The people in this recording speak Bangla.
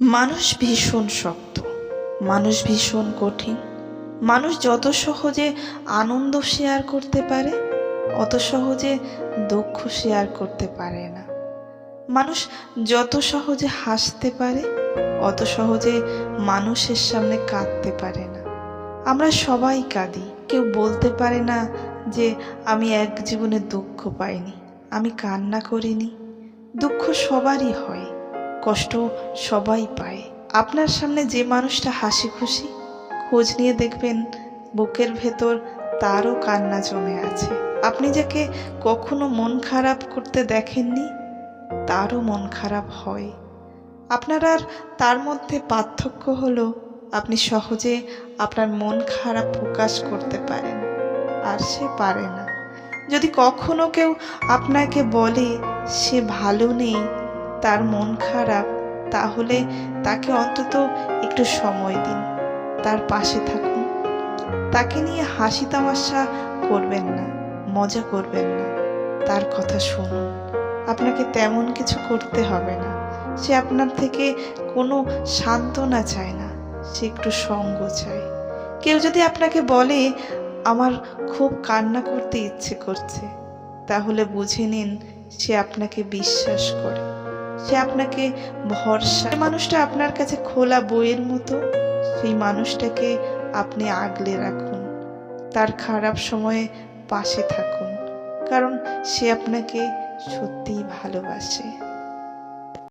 মানুষ ভীষণ শক্ত, মানুষ ভীষণ কঠিন। মানুষ যত সহজে আনন্দ শেয়ার করতে পারে, অত সহজে দুঃখ শেয়ার করতে পারে না। মানুষ যত সহজে হাসতে পারে, অত সহজে মানুষের সামনে কাঁদতে পারে না। আমরা সবাই কাঁদি, কেউ বলতে পারে না যে, আমি এক জীবনে দুঃখ পাইনি, আমি কান্না করিনি। দুঃখ সবারই হয়। কষ্ট সবাই পায়। আপনার সামনে যে মানুষটা হাসি খুশি খোঁজ নিয়ে দেখবেন বুকের ভেতর তারও কান্না জমে আছে। আপনি যাকে কখনো মন খারাপ করতে দেখেননি, তারও মন খারাপ হয়। আপনার আর তার মধ্যে পার্থক্য হলো, আপনি সহজে আপনার মন খারাপ প্রকাশ করতে পারেন, আর সে পারে না। যদি কখনো কেউ আপনাকে বলে, সে ভালো নেই তার মন খারাপ, তাহলে তাকে অন্তত একটু সময় দিন। তার পাশে থাকুন। তাকে নিয়ে হাসি তামাশা করবেন না, মজা করবেন না। তার কথা শুনুন। আপনাকে তেমন কিছু করতে হবে না। সে আপনার থেকে কোনো সান্ত্বনা চায় না, সে একটু সঙ্গ চায়। কেউ যদি আপনাকে বলে, আমার খুব কান্না করতে ইচ্ছে করছে, তাহলে বুঝে নিন সে আপনাকে বিশ্বাস করে। সে আপনাকে ভরসা মানুষটা আপনার কাছে খোলা বইয়ের মতো, সেই মানুষটাকে আপনি আগলে রাখুন। তার খারাপ সময়ে পাশে থাকুন। কারণ সে আপনাকে সত্যিই ভালোবাসে।